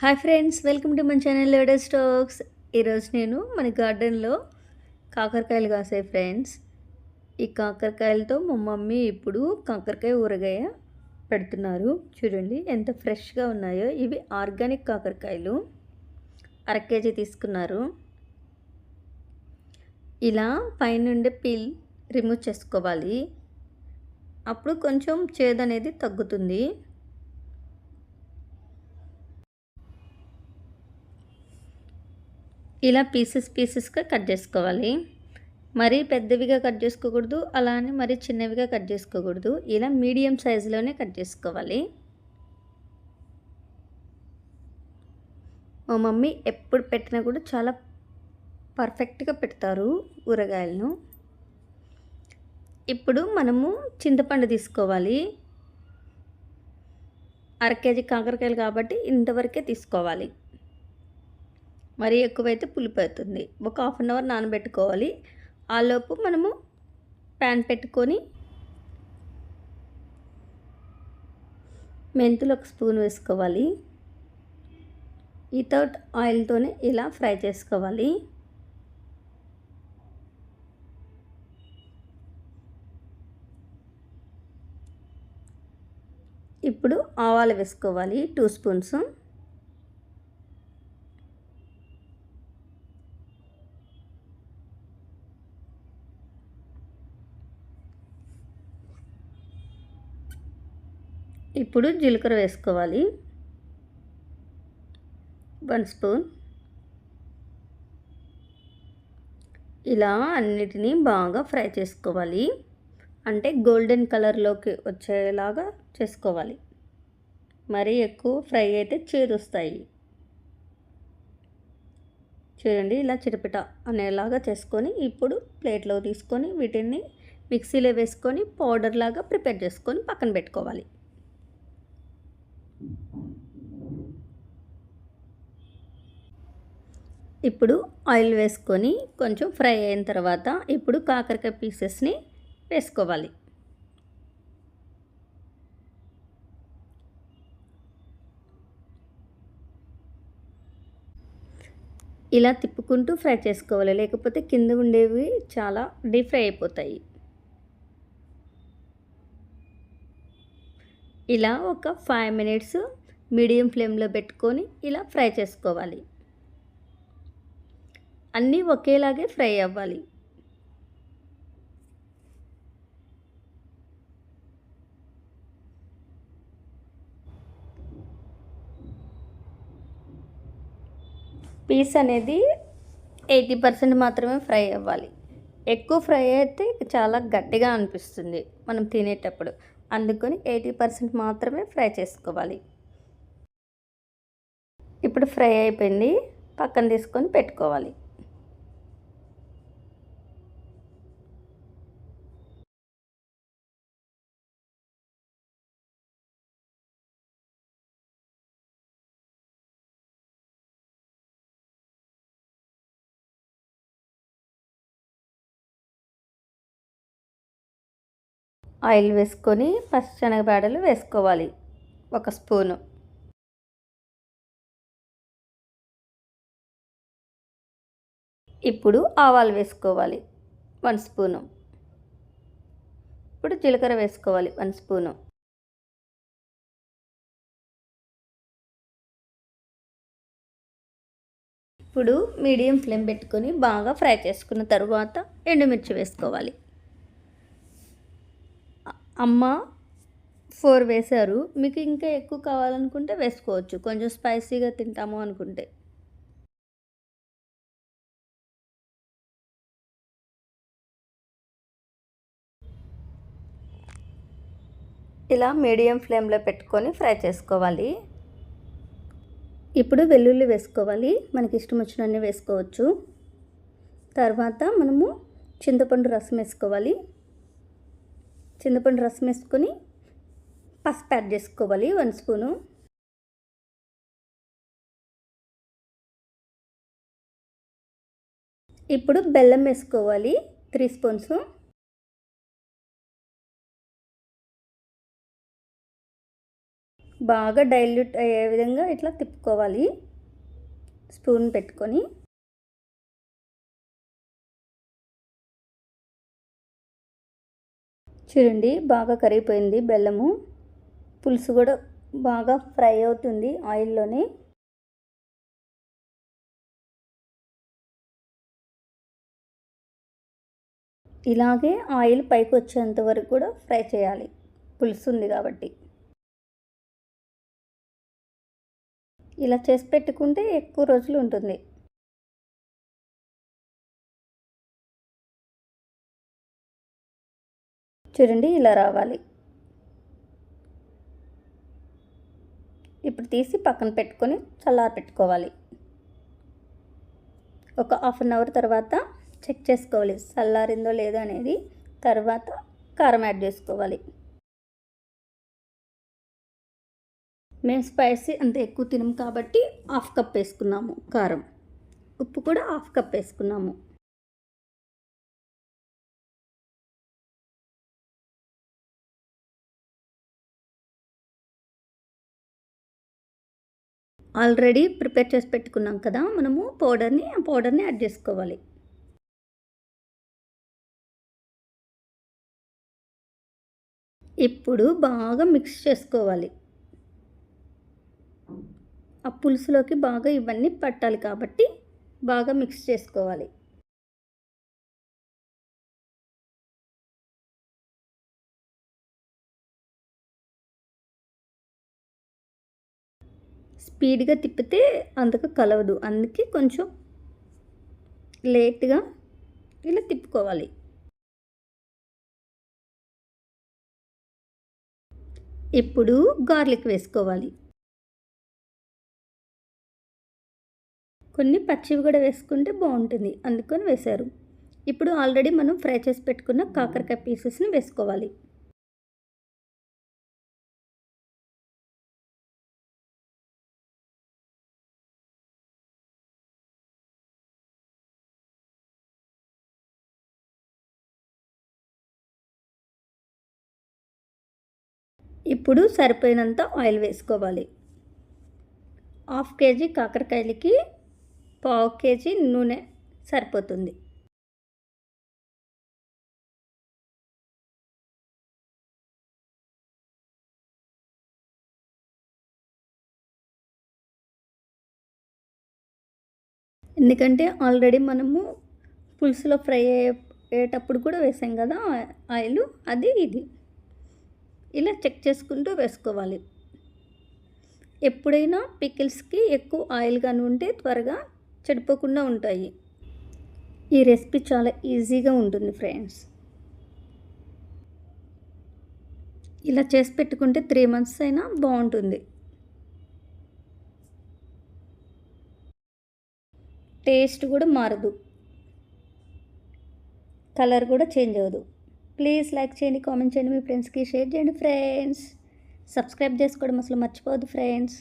Hi friends welcome to మన channel లేడర్ స్టాక్స్ ఈరోజు నేను మన గార్డెన్లో కాకరకాయలు కాసాయి ఫ్రెండ్స్. ఈ కాకరకాయలతో మా మమ్మీ ఇప్పుడు కాకరకాయ ఊరగాయ పెడుతున్నారు. చూడండి ఎంత ఫ్రెష్గా ఉన్నాయో. ఇవి ఆర్గానిక్ కాకరకాయలు. అర కేజీ తీసుకున్నారు. ఇలా పైనుండే పీల్ రిమూవ్ చేసుకోవాలి. అప్పుడు కొంచెం చేదు అనేది తగ్గుతుంది. ఇలా పీసెస్ పీసెస్గా కట్ చేసుకోవాలి. మరీ పెద్దవిగా కట్ చేసుకోకూడదు అలా అని మరీ చిన్నవిగా కట్ చేసుకోకూడదు. ఇలా మీడియం సైజులోనే కట్ చేసుకోవాలి. మా మమ్మీ ఎప్పుడు పెట్టినా కూడా చాలా పర్ఫెక్ట్గా పెడతారు ఊరగాయలను. ఇప్పుడు మనము చింతపండు తీసుకోవాలి. అర కేజీ కాకరకాయలు కాబట్టి ఇంతవరకే తీసుకోవాలి. మరీ ఎక్కువైతే పులిపు అవుతుంది ఒక హాఫ్ అన్ అవర్ నానబెట్టుకోవాలి. ఆలోపు మనము ప్యాన్ పెట్టుకొని మెంతులు ఒక స్పూన్ వేసుకోవాలి. వితౌట్ ఆయిల్తోనే ఇలా ఫ్రై చేసుకోవాలి. ఇప్పుడు ఆవాలు వేసుకోవాలి. టూ స్పూన్స్ ఇప్పుడు జీలకర్ర వేసుకోవాలి. One spoon. ఇలా అన్నిటినీ బాగా ఫ్రై చేసుకోవాలి. అంటే గోల్డెన్ కలర్లోకి వచ్చేలాగా చేసుకోవాలి. మరీ ఎక్కువ ఫ్రై అయితే చేరుస్తాయి చూడండి ఇలా చిటపిట అనేలాగా చేసుకొని ఇప్పుడు ప్లేట్లో తీసుకొని వీటిని మిక్సీలో వేసుకొని పౌడర్ లాగా ప్రిపేర్ చేసుకొని పక్కన పెట్టుకోవాలి. ఇప్పుడు ఆయిల్ వేసుకొని కొంచెం ఫ్రై అయిన తర్వాత ఇప్పుడు కాకరకాయ పీసెస్ని వేసుకోవాలి. ఇలా తిప్పుకుంటూ ఫ్రై చేసుకోవాలి. లేకపోతే కింద ఉండేవి చాలా డీప్ ఫ్రై అయిపోతాయి. ఇలా ఒక ఫైవ్ మినిట్స్ మీడియం ఫ్లేమ్లో పెట్టుకొని ఇలా ఫ్రై చేసుకోవాలి. అన్నీ ఒకేలాగే ఫ్రై అవ్వాలి. పీస్ అనేది ఎయిటీ పర్సెంట్ మాత్రమే ఫ్రై అవ్వాలి. ఎక్కువ ఫ్రై అయితే చాలా గట్టిగా అనిపిస్తుంది మనం తినేటప్పుడు. అందుకని ఎయిటీ పర్సెంట్ మాత్రమే ఫ్రై చేసుకోవాలి. ఇప్పుడు ఫ్రై అయిపోయింది. పక్కన తీసుకొని పెట్టుకోవాలి. ఆయిల్ వేసుకొని పచ్చిశనగపాడలు వేసుకోవాలి. ఒక స్పూను. ఇప్పుడు ఆవాలు వేసుకోవాలి. One spoon. ఇప్పుడు జీలకర్ర వేసుకోవాలి. One spoon. ఇప్పుడు మీడియం ఫ్లేమ్ పెట్టుకొని బాగా ఫ్రై చేసుకున్న తర్వాత ఎండుమిర్చి వేసుకోవాలి. అమ్మ ఫోర్ వేశారు. మీకు ఇంకా ఎక్కువ కావాలనుకుంటే వేసుకోవచ్చు. కొంచెం స్పైసీగా తింటాము అనుకుంటే. ఇలా మీడియం ఫ్లేమ్లో పెట్టుకొని ఫ్రై చేసుకోవాలి. ఇప్పుడు వెల్లుల్లి వేసుకోవాలి. మనకి ఇష్టం వచ్చినన్ని వేసుకోవచ్చు. తర్వాత మనము చింతపండు రసం వేసుకోవాలి. చింతపండు రసం వేసుకొని పసుపు యాడ్ చేసుకోవాలి వన్ స్పూను. ఇప్పుడు బెల్లం వేసుకోవాలి త్రీ స్పూన్స్. బాగా డైల్యూట్ అయ్యే విధంగా ఇట్లా తిప్పుకోవాలి స్పూన్ పెట్టుకొని. చూడండి బాగా కరిగిపోయింది బెల్లము. పులుసు కూడా బాగా ఫ్రై అవుతుంది ఆయిల్లోనే. ఇలాగే ఆయిల్ పైకి వచ్చేంత వరకు కూడా ఫ్రై చేయాలి. పులుసు ఉంది కాబట్టి. ఇలా చేసి పెట్టుకుంటే ఎక్కువ రోజులు ఉంటుంది. చూడండి ఇలా రావాలి. ఇప్పుడు తీసి పక్కన పెట్టుకొని చల్లారి పెట్టుకోవాలి. ఒక హాఫ్ అన్ అవర్ తర్వాత చెక్ చేసుకోవాలి చల్లారిందో లేదో అనేది. తర్వాత కారం యాడ్ చేసుకోవాలి. మేము స్పైసీ అంత ఎక్కువ తినము కాబట్టి హాఫ్ కప్ వేసుకున్నాము కారం. ఉప్పు కూడా హాఫ్ కప్ వేసుకున్నాము. ఆల్రెడీ ప్రిపేర్ చేసి పెట్టుకున్నాం కదా మనము పౌడర్ని ఆ పౌడర్ని యాడ్ చేసుకోవాలి. ఇప్పుడు బాగా మిక్స్ చేసుకోవాలి. ఆ పులుసులోకి బాగా ఇవన్నీ పట్టాలి కాబట్టి బాగా మిక్స్ చేసుకోవాలి. స్పీడ్గా తిప్పితే అంతగా కలవదు. అందుకే కొంచెం లేట్గా ఇలా తిప్పుకోవాలి. ఇప్పుడు గార్లిక్ వేసుకోవాలి. కొన్ని పచ్చివి కూడా వేసుకుంటే బాగుంటుంది. అందుకని వేశారు. ఇప్పుడు ఆల్రెడీ మనం ఫ్రై చేసి పెట్టుకున్న కాకరకాయ పీసెస్ని వేసుకోవాలి. ఇప్పుడు సరిపోయినంత ఆయిల్ వేసుకోవాలి. హాఫ్ కేజీ కాకరకాయలకి పావు కేజీ నూనె సరిపోతుంది. ఎందుకంటే ఆల్రెడీ మనము పులుసులో ఫ్రై అయ్యేటప్పుడు కూడా వేసాం కదా ఆయిల్ అది ఇది. ఇలా చెక్ చేసుకుంటూ వేసుకోవాలి. ఎప్పుడైనా పికిల్స్కి ఎక్కువ ఆయిల్ కానీ ఉంటే త్వరగా చెడిపోకుండా ఉంటాయి. ఈ రెసిపీ చాలా ఈజీగా ఉంటుంది ఫ్రెండ్స్. ఇలా చేసి పెట్టుకుంటే త్రీ మంత్స్ అయినా బాగుంటుంది. టేస్ట్ కూడా మారదు. కలర్ కూడా చేంజ్ అవ్వదు. ప్లీజ్ లైక్ చేయండి కామెంట్ చేయండి మీ ఫ్రెండ్స్కి షేర్ చేయండి ఫ్రెండ్స్. సబ్స్క్రైబ్ చేసుకోవడం అసలు మర్చిపోవద్దు ఫ్రెండ్స్.